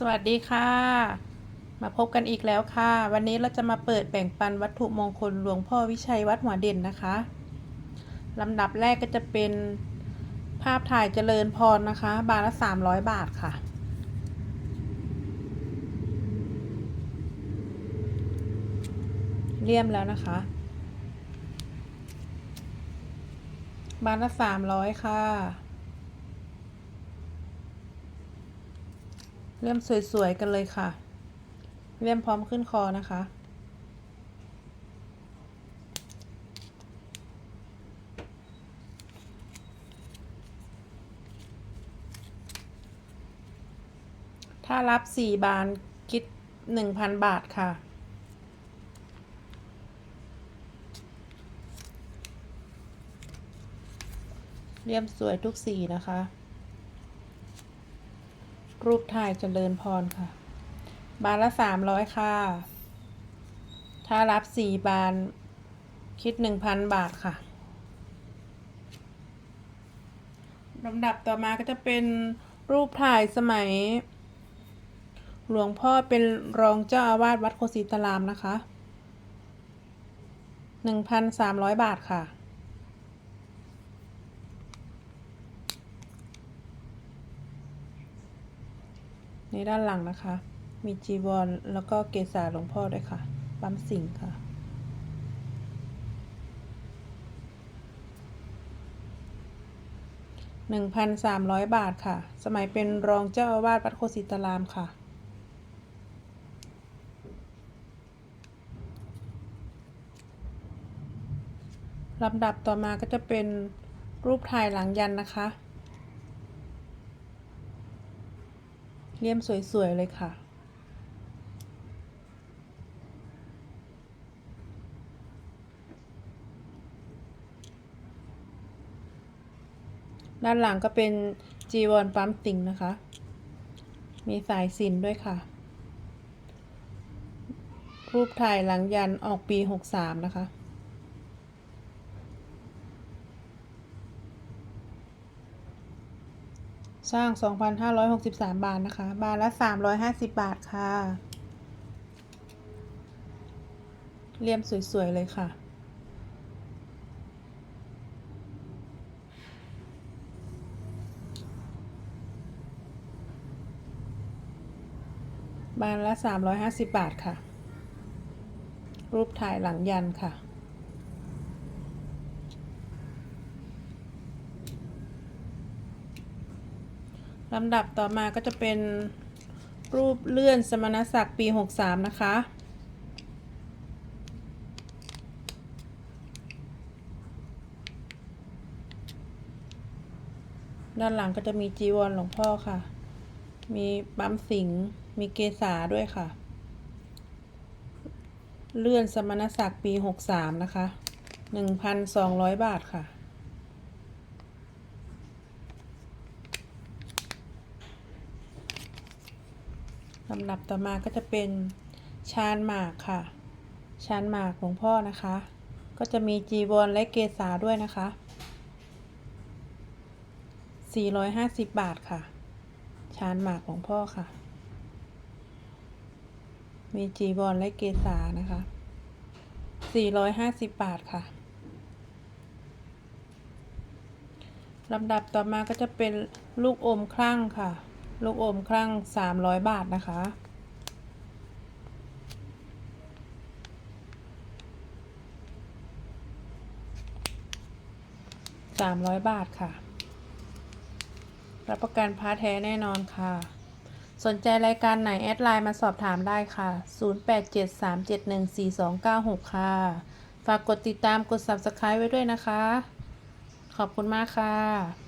สวัสดีค่ะ มาพบกันอีกแล้วค่ะ วันนี้เราจะมาเปิดแบ่งปันวัตถุมงคลหลวงพ่อวิชัยวัดหัวเด่นนะคะลำดับแรกก็จะเป็นภาพถ่ายเจริญพรนะคะ บาทละ300บาทค่ะ เลี่ยมแล้วนะคะ บาทละ300ค่ะ เลี่ยมสวยๆกันเลยค่ะ เลี่ยมพร้อมขึ้นคอนะคะ ถ้ารับ4บานคิด1,000บาทค่ะเลี่ยมสวยทุกสีนะคะ รูปถ่ายเจริญพรค่ะ บานละสามร้อยค่ะ ถ้ารับสี่บาน คิดหนึ่งพันบาทค่ะลำดับต่อมาก็จะเป็นรูปถ่ายสมัย หลวงพ่อเป็นรองเจ้าอาวาสวัดโคศิตารามนะคะหนึ่งพันสามร้อยบาทค่ะ ในด้านหลังนะคะ มีจีวรแล้วก็เกศาหลวงพ่อด้วยค่ะ ปั๊มสิงค์ค่ะ หนึ่งพันสามร้อยบาทค่ะ สมัยเป็นรองเจ้าอาวาสวัดโคศิตารามค่ะลำดับต่อมาก็จะเป็นรูปถ่ายหลังยันนะคะ เลี่ยมสวย ๆ เลยค่ะ ด้านหลังก็เป็นจีวรปั๊มติ่งนะคะ มีสายสินด้วยค่ะ รูปถ่ายหลังยันออกปี 63 นะคะ สร้าง 2,563 บาทนะคะ บาทละ 350 บาทค่ะ เลี่ยมสวย ๆ เลยค่ะ บาทละ 350 บาทค่ะ รูปถ่ายหลังยันค่ะ ลำดับต่อมาก็จะเป็นรูปเลื่อนสมณศักดิ์ปี 63 นะคะ ด้านหลังก็จะมีจีวรหลวงพ่อค่ะ มีปั๊มสิง มีเกษาด้วยค่ะ เลื่อนสมณศักดิ์ปี 63 นะคะ 1,200 บาทค่ะ ลำดับต่อมาก็จะเป็นชานหมากค่ะ ชานหมากหลวงพ่อนะคะ ก็จะมีจีวรและเกศาด้วยนะคะ 450 บาทค่ะ ชานหมากหลวงพ่อค่ะ มีจีวรและเกศานะคะ 450 บาทค่ะลำดับต่อมาก็จะเป็นลูกอมคลั่งค่ะ ลูกอมคลั่ง300บาทนะคะ300บาทค่ะ รับประกันพาแท้แน่นอนค่ะ สนใจรายการไหน แอดไลน์มาสอบถามได้ค่ะ 0873714296 ค่ะ ฝากกดติดตามกด Subscribe ไว้ด้วยนะคะ ขอบคุณมากค่ะ